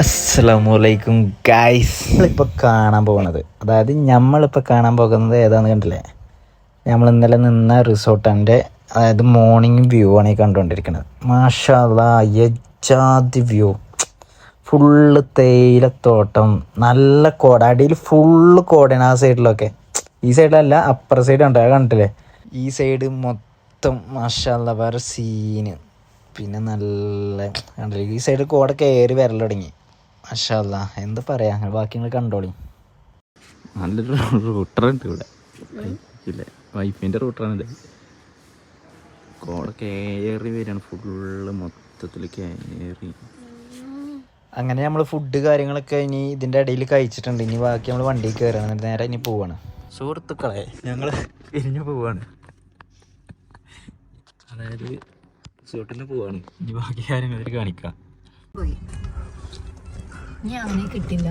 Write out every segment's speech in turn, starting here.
അസ്സലാമലൈക്കും ഗൈസ് നമ്മളിപ്പോൾ കാണാൻ പോകുന്നത് അതായത് നമ്മളിപ്പോൾ കാണാൻ പോകുന്നത് ഏതാന്ന് കണ്ടില്ലേ? നമ്മൾ ഇന്നലെ നിന്ന റിസോർട്ടിന്റെ അതായത് മോർണിംഗ് വ്യൂ ആണ് ഈ കണ്ടുകൊണ്ടിരിക്കുന്നത്. മാഷാ യജാതി വ്യൂ ഫുള്ള് തേയിലത്തോട്ടം നല്ല കോട അടിയിൽ ഫുള്ള് കോടയാണ് ആ സൈഡിലൊക്കെ ഈ സൈഡിലല്ല അപ്പർ സൈഡ് ഉണ്ട് അത് കണ്ടില്ലേ ഈ സൈഡ് മൊത്തം മാഷാല്ല വേറെ സീന് പിന്നെ നല്ല കണ്ടില്ലേ? ഈ സൈഡ് കോട കയറി വരൽ തുടങ്ങി. മാഷാല്ല എന്താ പറയാ? ബാക്കി നിങ്ങൾ കണ്ടോളി. നല്ലൊരു റൂട്ടറുണ്ട് ഇവിടെ. ഇല്ലേ? വൈഫിന്റെ റൂട്ടറാണിത് കോട കയറി വരികയാണ് ഫുള്ള് മൊത്തത്തിൽ കയറി അങ്ങനെ നമ്മൾ ഫുഡ് കാര്യങ്ങളൊക്കെ ഇനി ഇതിന്റെ ഇടയിൽ കഴിച്ചിട്ടുണ്ട്. ഇനി ബാക്കി നമ്മൾ വണ്ടിയിൽ കയറുകയാണ് എന്നിട്ട് നേരെ ഇനി പോവാണ്. സുഹൃത്തുക്കളെ ഞങ്ങൾ പിരിഞ്ഞു പോവാണ്. അതായത് റിസോർട്ടിന് പോവാണ്. ഇനി ബാക്കി കാര്യങ്ങൾ കാണിക്കാം. കിട്ടില്ല.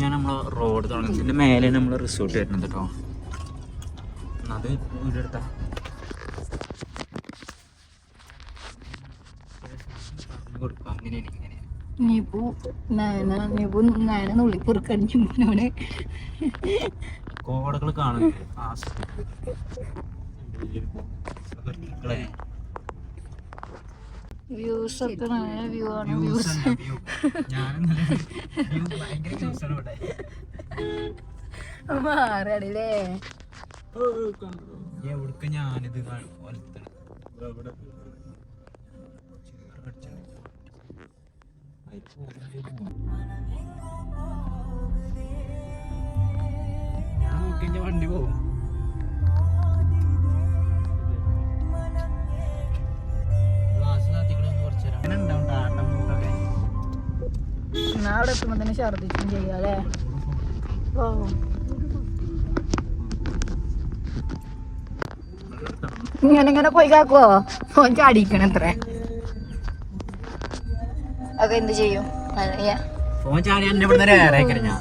ഞാൻ നമ്മൾ റോഡ് തുടങ്ങി ഇതിന്റെ മേലെ നമ്മൾ റിസോർട്ട് വരുന്നത് കേട്ടോ അത് വീടെടുത്ത കൊടുക്കാം. അങ്ങനെയാണ് നീപ്പു നയന നീപ്പു നയന നുള്ളി പൊറുക്കടിഞ്ഞു മോനോട് കോടകൾ കാണുന്നില്ലേ സുഹൃത്തുക്കളെ വ്യൂസ് ഒക്കെ നല്ല വ്യൂ ആണ് വ്യൂസ് വ്യൂസ് മാറടില്ലേ എവിടക്ക ഞാനിത് ഞാൻ നോക്കി വണ്ടി പോകും അവിടെ എത്തുമ്പോ തന്നെ ഛർദിച്ചും ചെയ്യാം അല്ലേ ഓ ഇങ്ങനെ ഇങ്ങനെ പോയി കാക്കുവോ? ഫോൺ ചാടിക്കണം അപ്പൊ എന്ത് ചെയ്യും. ഫോൺ ചാടി എന്നെ ഇവിടെ നേരെ ഞാൻ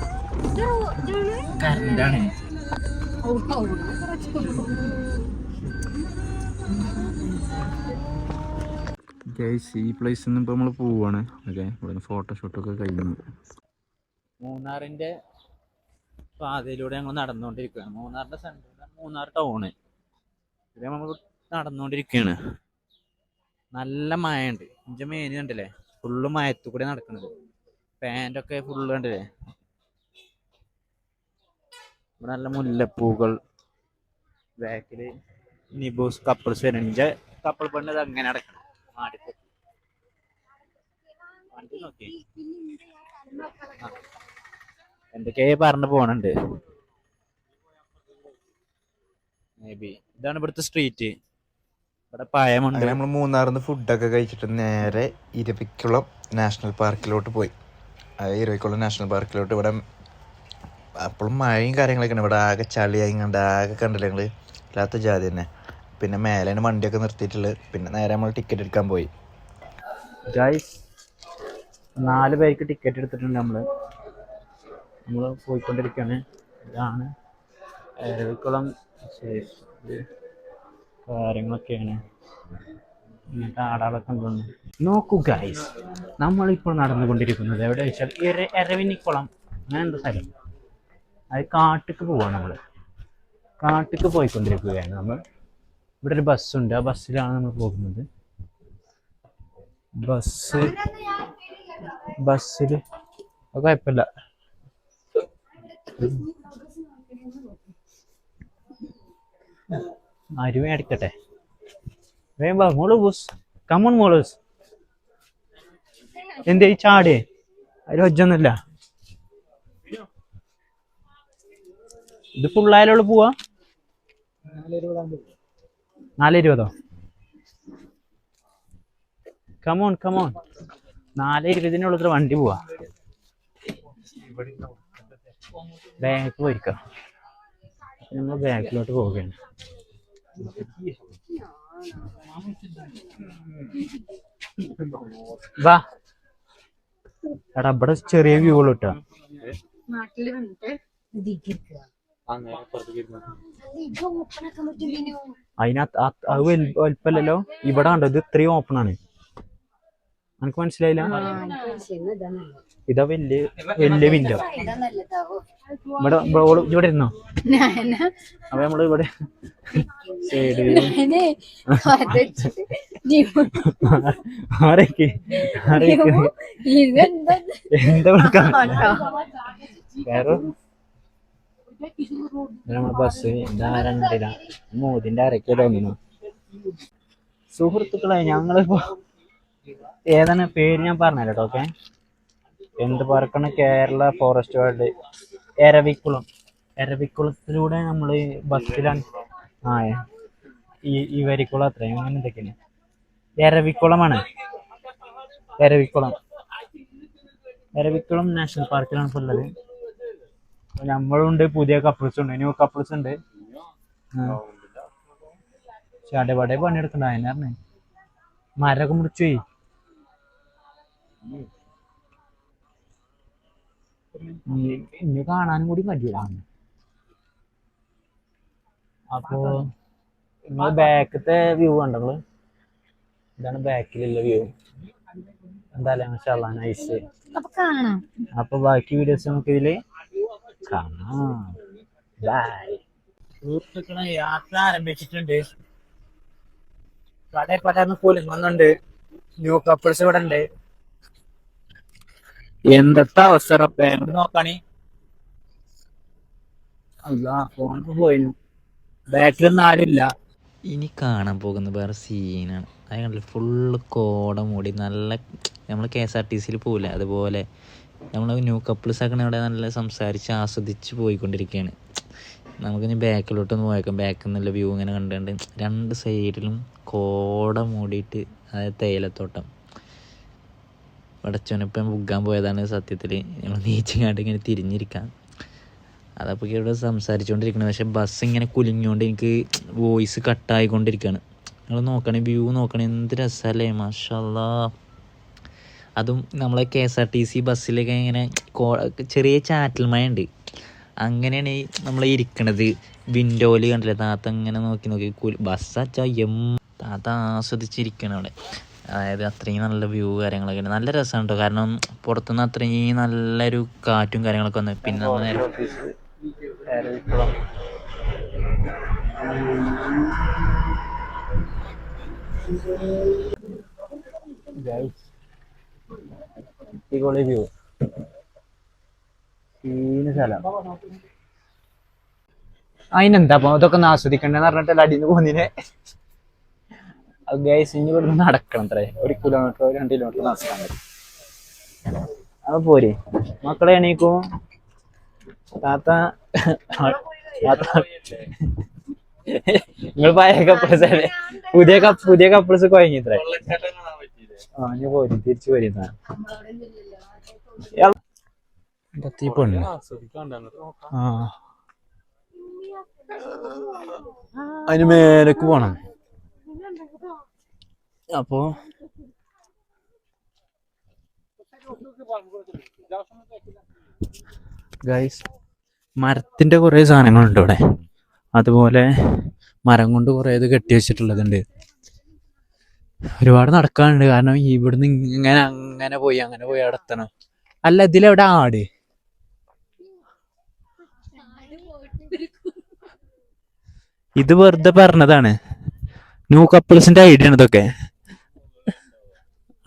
കറണ്ടാണ് ഗൈസ് ഈ പ്ലേസിൽ നിന്ന് ഇപ്പോൾ നമ്മൾ പോവാണ്. ഓക്കെ ഇവിടെ നിന്ന് ഫോട്ടോഷൂട്ടൊക്കെ കഴിഞ്ഞു. മൂന്നാറിന്റെ പാതയിലൂടെ ഞങ്ങൾ നടന്നുകൊണ്ടിരിക്കുകയാണ് മൂന്നാറിന്റെ സെന്ററിലാണ് മൂന്നാർ ടൗണ് ഇവിടെ നമ്മൾ നടന്നുകൊണ്ടിരിക്കുകയാണ് നല്ല മഴയുണ്ട്. ഇഞ്ച മേന് കണ്ടില്ലേ? ഫുള്ള് മയത്തു കൂടെ നടക്കണത്. പാന്റൊക്കെ ഫുള്ള് കണ്ടില്ലേ? ഇവിടെ നല്ല മുല്ലപ്പൂകൾ ബാക്കിൽ നിബൂസ് കപ്പിൾസ് വരുന്നുണ്ട്. കപ്പിൾ പെണ്ണത് അങ്ങനെ നടക്കണം. മാടിപ്പോ എന്തൊക്കെയാ പറഞ്ഞു പോണുണ്ട്. ഇതാണ് ഇവിടുത്തെ സ്ട്രീറ്റ് ഇവിടെ പഴമുണ്ട്. നമ്മൾ നമ്മൾ മൂന്നാറിന്ന് ഫുഡൊക്കെ കഴിച്ചിട്ട് നേരെ ഇരവിക്കുളം നാഷണൽ പാർക്കിലോട്ട് പോയി. അതായത് ഇരവിക്കുളം നാഷണൽ പാർക്കിലോട്ട് ഇവിടെ അപ്പോഴും മഴയും കാര്യങ്ങളൊക്കെ ഉണ്ട് ഇവിടെ ആകെ ചളിയായി കണ്ട് ആകെ കണ്ടില്ല ഞങ്ങൾ ഇല്ലാത്ത ജാതി തന്നെ. പിന്നെ മേലേന് വണ്ടിയൊക്കെ നിർത്തിയിട്ടുള്ളത് പിന്നെ നേരെ നമ്മൾ ടിക്കറ്റ് എടുക്കാൻ പോയി. ഗൈസ് നാല് പേർക്ക് ടിക്കറ്റ് എടുത്തിട്ടുണ്ട് നമ്മൾ. നമ്മൾ പോയിക്കൊണ്ടിരിക്കുകയാണ് ഇതാണ് എരവിക്കുളം സ്റ്റേഷൻ. കാര്യങ്ങളൊക്കെയാണ്. ഇങ്ങനത്തെ ആടാളൊക്കെ കൊണ്ടുവന്നു നോക്കൂ ഗൈസ് നമ്മളിപ്പോൾ നടന്നുകൊണ്ടിരിക്കുന്നത് എവിടെ വെച്ചാൽ എര എരവിനിക്കുളം. അങ്ങനെ എന്താ സ്ഥലം. അത് കാട്ടിക്ക് പോവാണ് നമ്മൾ കാട്ടിക്ക് പോയിക്കൊണ്ടിരിക്കുകയാണ് നമ്മൾ. ഇവിടെ ഒരു ബസ്സുണ്ട് ആ ബസ്സിലാണ് നമ്മൾ പോകുന്നത്. ബസ് ബസ്സിൽ കുഴപ്പമില്ല കുഴപ്പമില്ല. അരുവ അടിക്കട്ടെ വേഗം വാ മോൾ ബൂസ് മോളൂസ് എന്തേ ഈ ചാടേ? അതിൽ ഒജ്ജൊന്നുമില്ല. ഇത് ഫുള്ളായാലുള്ള പോവാ? നാല് ഇരുപതോ? കമോൺ കമോൺ നാല് ഇരുപതിനുള്ളത്ര വണ്ടി പോവാ. ബാങ്ക് പോയിരിക്കാം. നമ്മൾ ബാങ്കിലോട്ട് പോവുകയാണ്. വാ. എടാ ഇവിടെ ചെറിയ വ്യൂ ഉള്ളു കേട്ടോ നാട്ടിൽ വന്നിട്ട് അതിനകത്ത് അത് വലുപ്പല്ലോ ഇവിടെ കണ്ടോ? ഇത് ഇത്രയും ഓപ്പൺ ആണ്. എനിക്ക് മനസ്സിലായില്ല? ഇതാ വലിയ വലിയ വിൻഡോ ഇവിടെ ഓൾ ഇവിടെ ഇരുന്നോ? അപ്പൊ നമ്മൾ ഇവിടെ ആരൊക്കെ? എന്താ വേറെ? നമ്മളെ ബസ് ഇതാരണ്ടില്ല മോദിന്റെ അരക്കോ തോന്നുന്നു. സുഹൃത്തുക്കളെ ഞങ്ങളിപ്പോ ഏതാണ് പേര് ഞാൻ പറഞ്ഞല്ലോ കേട്ടോ ഓക്കെ എന്ത് പറക്കണ? Kerala forest world Eravikulam. എരവിക്കുളത്തിലൂടെ നമ്മൾ ബസ്സിലാണ്. ആ ഈ ഈ വരിക്കുളം അത്രയും. അങ്ങനെ എന്തൊക്കെയാണ്? എരവിക്കുളമാണ്. എരവിക്കുളം. എരവിക്കുളം നാഷണൽ പാർക്കിലാണ് ഇപ്പോൾ ഉള്ളത്. നമ്മളുണ്ട് പുതിയ കപ്പിൾസ് ഉണ്ട് ന്യൂ കപ്പിൾസ് ഉണ്ട്. ചടപടെ പണിയെടുക്കണ്ട അതിനറിഞ്ഞേ മരമൊക്കെ മുറിച്ചു പോയി. ഇനി- കാണാൻ കാണാനും കൂടി പറ്റൂല അപ്പോ നിങ്ങൾ ബാക്കത്തെ വ്യൂ കണ്ടോ ഇതാണ് ബാക്കിലുള്ള വ്യൂ എന്തായാലും നൈസ് അപ്പൊ ബാക്കി വീഡിയോസ് നമുക്ക് ഇതിൽ കാണാം. ബൈ സുഹൃത്തുക്കളെ യാത്ര ആരംഭിച്ചിട്ടുണ്ട്. കടയിൽ പലർന്ന് വന്നുണ്ട് ന്യൂ കപ്പിൾസ് ഇവിടെ ഉണ്ട് എന്തത്തെ അവസരം? ബാങ്ക് നോക്കണി. അല്ല ഫോൺ പോയിരുന്നു ബാക്കിലൊന്നും ആരില്ല. ഇനി കാണാൻ പോകുന്ന വേറെ സീനാണ് കണ്ടില്ല? ഫുള്ള് കോട മൂടി നല്ല നമ്മൾ കെ എസ് ആർ ടി സിയിൽ പോകില്ല അതുപോലെ നമ്മൾ ന്യൂ കപ്പിൾസ് ഒക്കെ അവിടെ നല്ല സംസാരിച്ച് ആസ്വദിച്ച് പോയിക്കൊണ്ടിരിക്കുകയാണ് നമുക്കിനി ബാക്കിലോട്ടൊന്ന് പോയേക്കാം. ബാക്കിൽ നിന്നുള്ള വ്യൂ ഇങ്ങനെ കണ്ടുകൊണ്ട് രണ്ട് സൈഡിലും കോട മൂടിയിട്ട് അതായത് തേയിലത്തോട്ടം. വടച്ചോനിപ്പം ബുക്കാൻ പോയതാണ് സത്യത്തിൽ ഞങ്ങൾ നീച്ചങ്ങാണ്ട് ഇങ്ങനെ തിരിഞ്ഞിരിക്കാം അതപ്പോൾ ഇവിടെ സംസാരിച്ചുകൊണ്ടിരിക്കണം പക്ഷെ ബസ് ഇങ്ങനെ കുലുങ്ങിയോണ്ട് എനിക്ക് വോയിസ് കട്ടായിക്കൊണ്ടിരിക്കുകയാണ് നിങ്ങൾ നോക്കണേ വ്യൂ നോക്കണേ എന്ത് രസമല്ലേ മാഷല്ലാ. അതും നമ്മളെ K S R T C ബസ്സിലൊക്കെ ഇങ്ങനെ ചെറിയ ചാറ്റൽ മഴ ഉണ്ട് അങ്ങനെയാണ് നമ്മൾ ഇരിക്കണത്. വിൻഡോയിൽ കണ്ടില്ലേ താത്ത ഇങ്ങനെ നോക്കി നോക്കി ബസ് അച്ചാ എം താത്ത ആസ്വദിച്ചിരിക്കണം അവിടെ. അതായത് അത്രയും നല്ല വ്യൂ കാര്യങ്ങളൊക്കെ ഉണ്ട്. നല്ല രസമാണ് കേട്ടോ കാരണം പുറത്തുനിന്ന് അത്രയും നല്ലൊരു കാറ്റും കാര്യങ്ങളൊക്കെ വന്നു പിന്നെ നമ്മൾ നേരെ വ്യൂ അതിനെന്താ അപ്പൊ? ഇതൊക്കെ ഒന്ന് ആസ്വദിക്കണ്ടെന്ന് പറഞ്ഞിട്ട് അടിന്ന് നിന്ന് പോന്നിനെ ഗൈസ് ഇനി ഇവിടുന്ന് നടക്കണം അത്രേ ഒരു കിലോമീറ്റർ രണ്ട് കിലോമീറ്റർ നടക്കാൻ പറ്റും. അപ്പൊ പോരെ. മക്കളെ എണീക്കും. താത്ത നിങ്ങൾ പഴയ കപ്പിൾസ് അല്ലേ? പുതിയ കപ്പ് പുതിയ കപ്പിൾസ് കുഴങ്ങിത്രേ ആ ഞാൻ പോരി. തിരിച്ചു പോരുന്ന അതിന് മേലേക്ക് പോണം. അപ്പോ ഗൈസ് മരത്തിന്റെ കുറെ സാധനങ്ങളുണ്ട് ഇവിടെ. അതുപോലെ മരം കൊണ്ട് കുറെ ഇത് കെട്ടി വെച്ചിട്ടുള്ളതുണ്ട്. ഒരുപാട് നടക്കാനുണ്ട്. കാരണം ഇവിടുന്ന് ഇങ്ങനെ അങ്ങനെ പോയി അങ്ങനെ പോയി അവിടെ എത്തണം. അല്ല ഇതിലെവിടെ ആട്? ഇത് വെറുതെ പറഞ്ഞതാണ്. ന്യൂ കപ്പിൾസിന്റെ ഐഡിയ ആണ് ഇതൊക്കെ.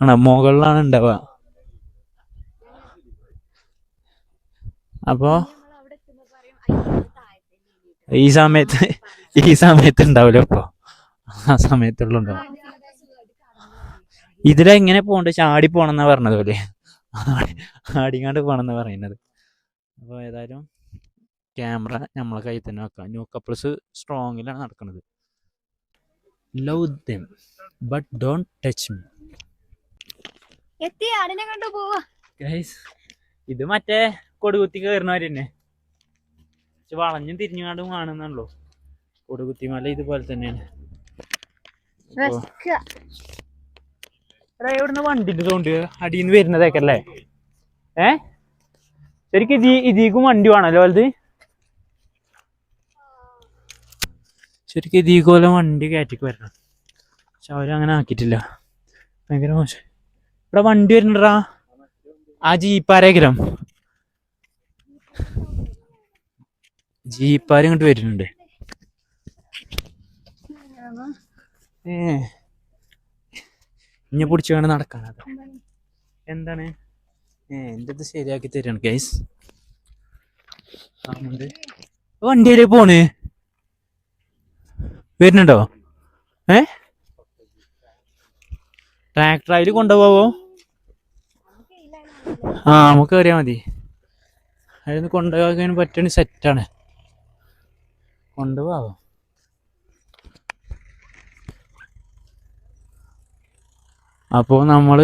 ആണോ? മുകളിലാണ് ഉണ്ടാവുക. അപ്പോ ഈ സമയത്ത് ഈ സമയത്ത് ഉണ്ടാവില്ല ഇപ്പൊ? ആ സമയത്തുള്ള ഉണ്ടാവും ഇതിലെങ്ങനെ പോകണ്ട ചാടി പോണെന്നാ പറഞ്ഞത് പോലെ. ആടിങ്ങാണ്ട് പോണെന്നാ പറയുന്നത്. അപ്പോൾ ഏതായാലും ക്യാമറ നമ്മളെ കയ്യിൽ തന്നെ വെക്കാം. ന്യൂ കപ്പിൾസ് സ്ട്രോങ്ങിലാണ് നടക്കുന്നത് love them but don't touch me എത്തി ആടിനെ കണ്ടു പോവാ. ഇത് മറ്റേ കൊടുകുത്തി കയറുന്നവരന്നെ. പക്ഷെ വളഞ്ഞും തിരിഞ്ഞുകാണ്ടും കാണുന്നുള്ളു കൊടുകുത്തി മല ഇതുപോലെ തന്നെയാണ്. ഇവിടുന്ന് വണ്ടിന്റെ സൗണ്ട് അടിയിൽ നിന്ന് വരുന്നതേക്കല്ലേ? ഏ? ശരിക്കും ഇതി ഇതിക്കും വണ്ടി വേണല്ലോ വലുത്? ശരിക്കും ഇതിക്കോലെ വണ്ടി കയറ്റിക്ക് വരണം. പക്ഷെ അവരങ്ങനെ ആക്കിയിട്ടില്ല. ഭയങ്കര മോശം. ഇവിടെ വണ്ടി വരുന്നുണ്ടാ ആ ജീപ്പാരെങ്കിലും ജീപ്പാരും ഇങ്ങോട്ട് വരുന്നുണ്ട്? ഏ. ഇഞ്ഞ വേണം നടക്കാനത് എന്താണ്? ഏ എന്റെ ഇത് ശരിയാക്കി തരാണ് ഗൈസ് വണ്ടിയിലേ പോണേ? വരുന്നുണ്ടോ? ഏ? ട്രാക്ടർ അതിൽ കൊണ്ടുപോവോ? ആ നമുക്ക് കയറിയാൽ മതി. അതിന് കൊണ്ടുപോകാൻ പറ്റണ സെറ്റാണ്. കൊണ്ടുപോവോ? അപ്പോൾ നമ്മൾ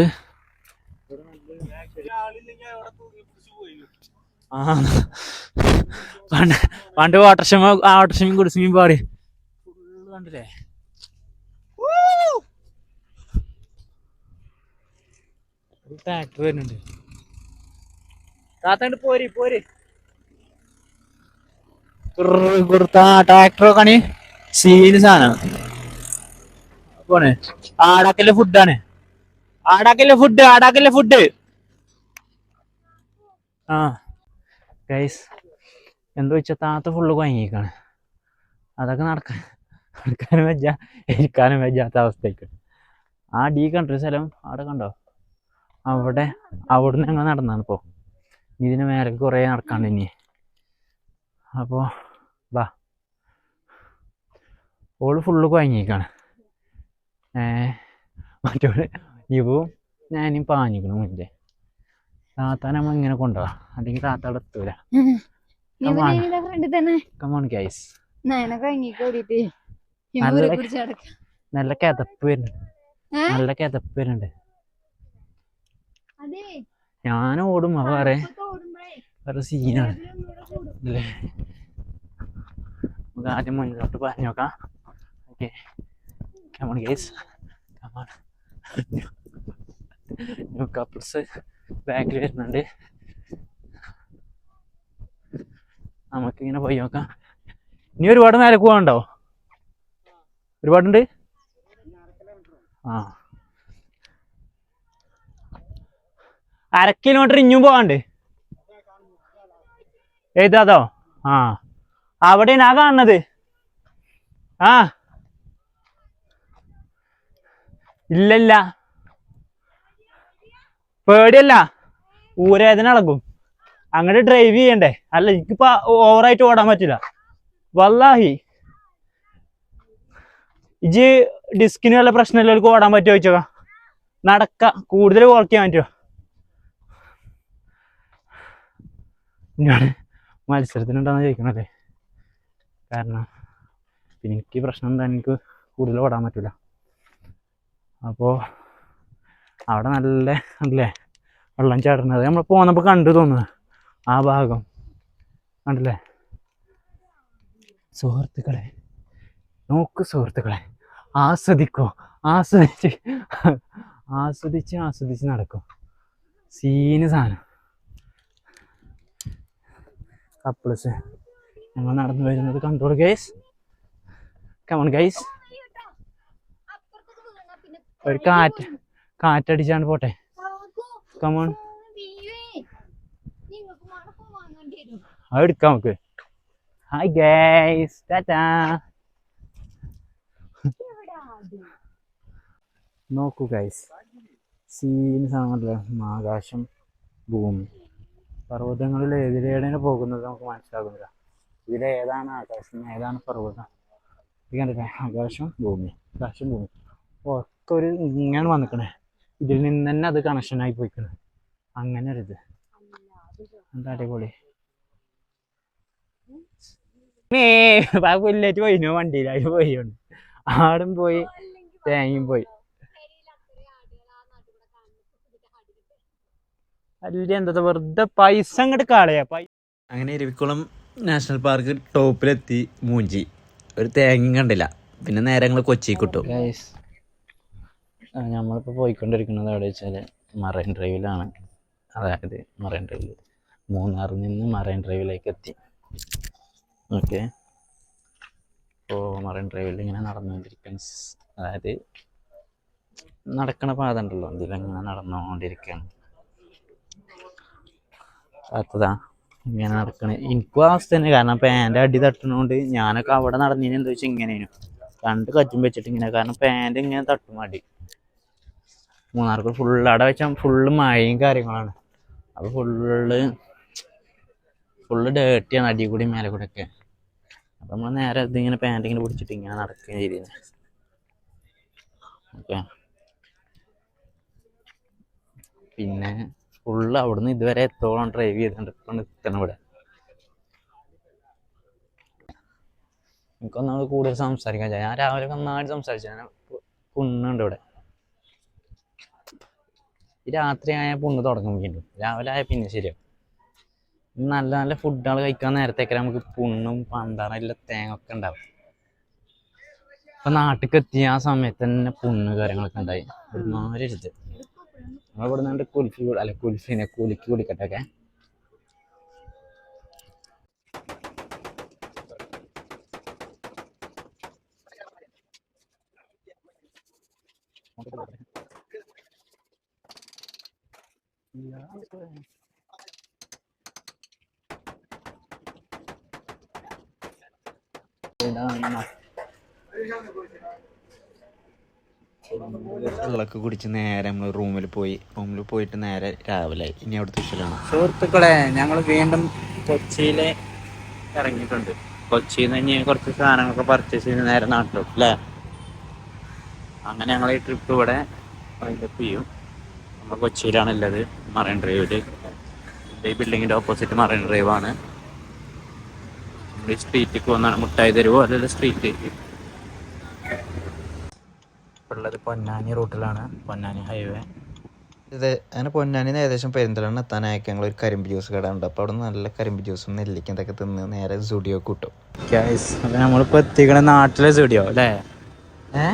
ആ പണ്ട് പണ്ട് വാട്ടർഷമ വാട്ടർഷമയും കുടിശ്ശിയും പാടി. ഫുള്ള് കണ്ടില്ലേ? ട്രാക്ടർ വരുന്നുണ്ട്. താത്തണ്ട് പോരി പോരി. ട്രാക്ടർ കണി സീന് സാധനം പോണേ ആടാക്കല്ലേ ഫുഡാണ് ആടാക്കല്ലേ ഫുഡ് ആടാക്കല്ലേ ഫുഡ് ആ ഗൈസ് എന്തു വെച്ചാൽ താത്ത ഫുള്ള് കുഴങ്ങിക്കാണ് അതൊക്കെ നടക്കാൻ നടക്കാനും വെച്ച ഇരിക്കാനും വെച്ചാത്ത അവസ്ഥയ്ക്ക് ആ ഡി കണ്ടൊരു സ്ഥലം അവിടെ കണ്ടോ അവിടെ അവിടുന്ന് ഞങ്ങൾ നടന്നാണ് ഇപ്പോൾ ഇതിന് മേലെ കുറേ നടക്കാണ്ട് ഇനി. അപ്പോൾ വാ ഓൾ ഫുള്ള് കുഴങ്ങിക്കാണ് മറ്റോൾ ഇവും ഞാനും പാഞ്ഞിക്കണം മുന്നേ. താത്ത നമ്മൾ ഇങ്ങനെ കൊണ്ടുപോവാ അല്ലെങ്കിൽ താത്ത അവിടെ എത്തൂല. കമോൺ ഗൈസ് നല്ല- കിതപ്പ് വരുന്നുണ്ട്. നല്ല കിതപ്പ് വരുന്നുണ്ട്. ഞാൻ ഓടും അവ വേറെ വേറെ സീനാണ്. അല്ലേ? നമുക്ക് ആദ്യം മുന്നോട്ട് പറഞ്ഞു നോക്കാം. Okay. Come on guys come on new couples ബാക്കിൽ വരുന്നുണ്ട്. നമുക്കിങ്ങനെ പോയി നോക്കാം. ഇനി ഒരുപാട് മേലെ പോകണ്ടോ ഒരുപാടുണ്ട്? ആ. അര കിലോമീറ്റർ ഇഞ്ഞും പോകാണ്ട് ഏതാതോ ആ. അവിടെയാണ് ആ കാണുന്നത്. ആ. ഇല്ലല്ല. പേടിയല്ല. ഊരവേദന ഇളകും. അങ്ങോട്ട് ഡ്രൈവ് ചെയ്യണ്ടേ. അല്ല എനിക്കിപ്പോ ഓവറായിട്ട് ഓടാൻ പറ്റില്ല. വല്ലാഹി. ഇജ് ഡിസ്കിന് വല്ല പ്രശ്നമില്ല ഓടാൻ പറ്റുമോ ചോദിച്ചോ നടക്ക. കൂടുതൽ വർക്ക് ചെയ്യാൻ പറ്റുമോ ഞാൻ മത്സരത്തിനുണ്ടാന്ന് ചോദിക്കണല്ലേ കാരണം പിന്നെ എനിക്ക് പ്രശ്നം എന്താ? എനിക്ക് കൂടുതൽ ഓടാൻ പറ്റില്ല അപ്പോൾ അവിടെ നല്ല അല്ലേ? വെള്ളം ചാടുന്നത് നമ്മൾ പോന്നപ്പോൾ കണ്ടു തോന്നുന്നു. ആ ഭാഗം. കണ്ടല്ലേ? സുഹൃത്തുക്കളെ നോക്ക് സുഹൃത്തുക്കളെ. ആസ്വദിക്കോ? ആസ്വദിച്ച് ആസ്വദിച്ച് ആസ്വദിച്ച് നടക്കും. സീന് സാധനം. കപ്പിൾസ് ഞങ്ങൾ നടന്നു വരുന്നത് കണ്ടോളൂ ഗൈസ് കമൺ ഗൈസ് ഒരു കാറ്റ് കാറ്റടിച്ചാണ് പോട്ടെ. കമോൺ അത് എടുക്കാം നമുക്ക്. ഹായ് ഗൈസ് ടാറ്റാ നോക്കൂ ഗൈസ് സീന് സാധനമല്ല ആകാശം ഭൂമി. പർവതങ്ങളിൽ എതിരേടനെ പോകുന്നത് നമുക്ക് മനസ്സിലാകുന്നില്ല. ഇതിലേതാണ് ആകാശം ഏതാണ് പർവതം? ഇത് കണ്ടില്ലേ? ആകാശം ഭൂമി ആകാശം ഭൂമി. ഒക്കെ ഒരു ഇങ്ങനെ വന്നിക്കണേ. ഇതിൽ നിന്ന് തന്നെ അത് കണക്ഷനായി പോയിക്കണേ. അങ്ങനെ ഒരു ഇത് എന്താ അടിപൊളി? മേ പുല്ലേറ്റ് പോയിനു? വണ്ടിയിലായി പോയി ആടും പോയി തേങ്ങയും പോയി. അല്ല എന്താ വെറുതെ പൈസ അങ്ങോട്ട് കളയാ. പൈ അങ്ങനെ ഇരവിക്കുളം നാഷണൽ പാർക്ക് ടോപ്പിലെത്തി മൂഞ്ചി. ഒരു തേങ്ങയും കണ്ടില്ല. പിന്നെ നേരെ ഞങ്ങൾ കൊച്ചി കിട്ടും. നമ്മളിപ്പോൾ പോയിക്കൊണ്ടിരിക്കുന്നത് എവിടെ വെച്ചാൽ മറൈൻ ഡ്രൈവിലാണ്. അതായത് മറൈൻ ഡ്രൈവിൽ മൂന്നാറിൽ നിന്ന് മറൈൻ ഡ്രൈവിലേക്ക് എത്തി. ഓക്കെ ഇപ്പോൾ മറൈൻ ഡ്രൈവിൽ ഇങ്ങനെ നടന്നുകൊണ്ടിരിക്കുന്ന അതായത് നടക്കണ പാത ഉണ്ടല്ലോ. ഇതിലിങ്ങനെ നടന്നുകൊണ്ടിരിക്കുകയാണ് അത്തതാ ഇങ്ങനെ നടക്കണേ. എനിക്കും അവസ്ഥ തന്നെ. കാരണം പാന്റ് അടി തട്ടുന്നതുകൊണ്ട് ഞാനൊക്കെ അവിടെ നടന്നതിന് എന്താ വെച്ചാൽ ഇങ്ങനെയാണ് രണ്ട് കറ്റും വെച്ചിട്ട് ഇങ്ങനെ. കാരണം പാന്റ് ഇങ്ങനെ തട്ടും അടി മൂന്നാർക്ക് ഫുള്ള് അവിടെ വെച്ചാൽ ഫുള്ള് മഴയും കാര്യങ്ങളാണ്. അപ്പോൾ ഫുള്ള് ഫുള്ള് ഡേർട്ടിയാണ് അടി കൂടി മേലെ കൂടെ ഒക്കെ. അപ്പം നമ്മൾ നേരെ ഇതിങ്ങനെ പാന്റ് ഇങ്ങനെ പിടിച്ചിട്ട് ഇങ്ങനെ നടക്കുകയും ചെയ്തിരുന്നത് ഓക്കെ. പിന്നെ ഫുള്ള് അവിടുന്ന് ഇതുവരെ എത്തോളം ഡ്രൈവ് ഇപ്പം നിൽക്കണം ഇവിടെ. എനിക്കൊന്നാൾ കൂടുതൽ സംസാരിക്കാൻ ചെയ്യാം ഞാൻ രാവിലെ നന്നായിട്ട് സംസാരിച്ചു. ഞാൻ പുണ്ണുണ്ട് ഇവിടെ. രാത്രി ആയ പുണ്ണ് തുടങ്ങും വീണ്ടും രാവിലെ ആയ പിന്നെ ശരിയാവും. നല്ല നല്ല ഫുഡുകൾ കഴിക്കാൻ നേരത്തേക്ക് നമുക്ക് പുണ്ണും പണ്ടാറ എല്ലാം തേങ്ങ ഒക്കെ ഉണ്ടാവും. ഇപ്പൊ നാട്ടിലേക്ക് എത്തിയ ആ സമയത്ത് തന്നെ പുണ്ണ് കാര്യങ്ങളൊക്കെ ഉണ്ടായി. ഒരുമാതിരി നമ്മൾ ഇവിടെ നിന്ന് കുൽഫി കൂടെ- അല്ല കുൽഫിനെ കുലുക്കി കുടിക്കട്ടെ ഒക്കെ വെള്ളമൊക്കെ കുടിച്ച് നേരെ നമ്മൾ റൂമിൽ പോയി. റൂമിൽ പോയിട്ട് നേരെ രാവിലെ. ഇനി അവിടുത്തെ വിഷയമാണ് സുഹൃത്തുക്കളെ ഞങ്ങൾ വീണ്ടും കൊച്ചിയിലെ ഇറങ്ങിയിട്ടുണ്ട്. കൊച്ചിയിൽ നിന്ന് ഇനി കുറച്ച് സാധനങ്ങളൊക്കെ പർച്ചേസ് ചെയ്ത് നേരെ നാട്ടിലോട്ട് അല്ലേ? അങ്ങനെ ഞങ്ങൾ ഈ ട്രിപ്പ് ഇവിടെ വൈൻഡപ്പ് ചെയ്യും. നമ്മൾ കൊച്ചിയിലാണ് ഉള്ളത് മറൈൻ ഡ്രൈവിൽ ഈ ബിൽഡിങ്ങിന്റെ ഓപ്പോസിറ്റ് മറൈൻ ഡ്രൈവാണ് നമ്മൾ ഈ സ്ട്രീറ്റിൽ പോകുന്നതാണ് മുട്ടായി തരുവോ. അതായത് സ്ട്രീറ്റ് ഉള്ളത് പൊന്നാനി റൂട്ടിലാണ് പൊന്നാനി ഹൈവേ ഇത് അങ്ങനെ പൊന്നാനിന്ന് ഏകദേശം പെരിന്തലാണ് എത്താനായൊക്കെ ഞങ്ങൾ ഒരു കരിമ്പ് ജ്യൂസ് കട ഉണ്ട് അപ്പോൾ അവിടെ നല്ല കരിമ്പ് ജ്യൂസും നെല്ലിക്കും ഇതൊക്കെ തിന്ന് നേരെ സ്റ്റുഡിയോ കൂട്ടും. ഗ്യാസ് അപ്പം നമ്മളിപ്പോൾ എത്തിക്കണ നാട്ടിലെ സ്റ്റുഡിയോ അല്ലേ ഏ?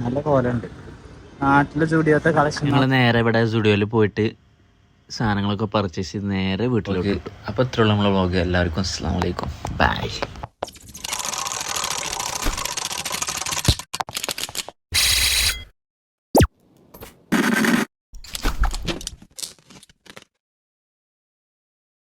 നല്ല കോലുണ്ട് നാട്ടിലെ സ്റ്റുഡിയോത്തെ കളക്ഷൻ ഞങ്ങൾ നേരെ ഇവിടെ സ്റ്റുഡിയോയിൽ പോയിട്ട് സാധനങ്ങളൊക്കെ പർച്ചേസ് ചെയ്ത് നേരെ വീട്ടിലോട്ട് അപ്പോൾ ഇത്രയുള്ള നമ്മളെ വ്ളോഗ് എല്ലാവർക്കും അസ്സാം വലൈക്കും ബൈ